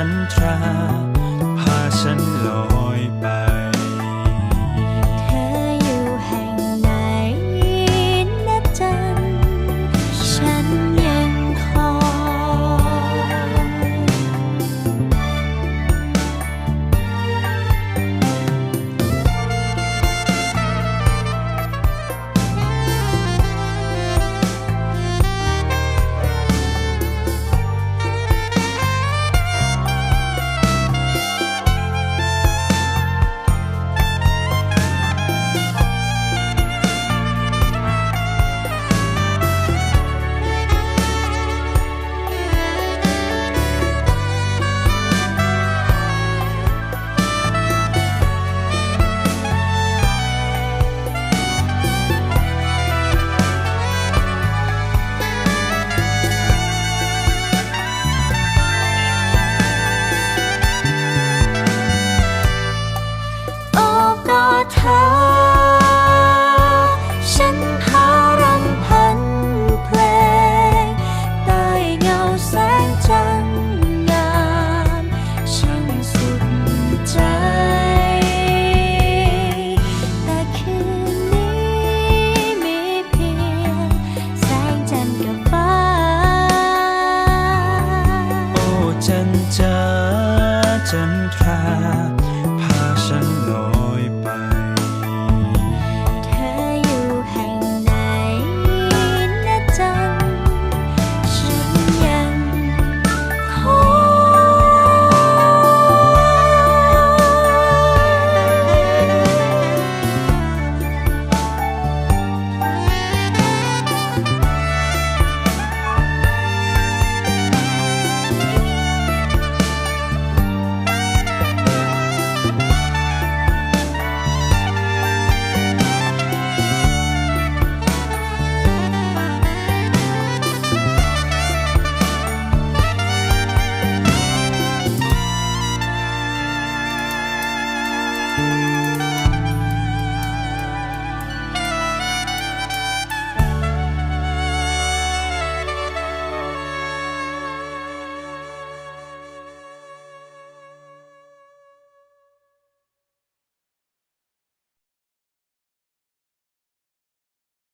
ันทราพาฉันลอยไป เธออยู่แห่งไหนนะจันฉัน จันจาจันทรา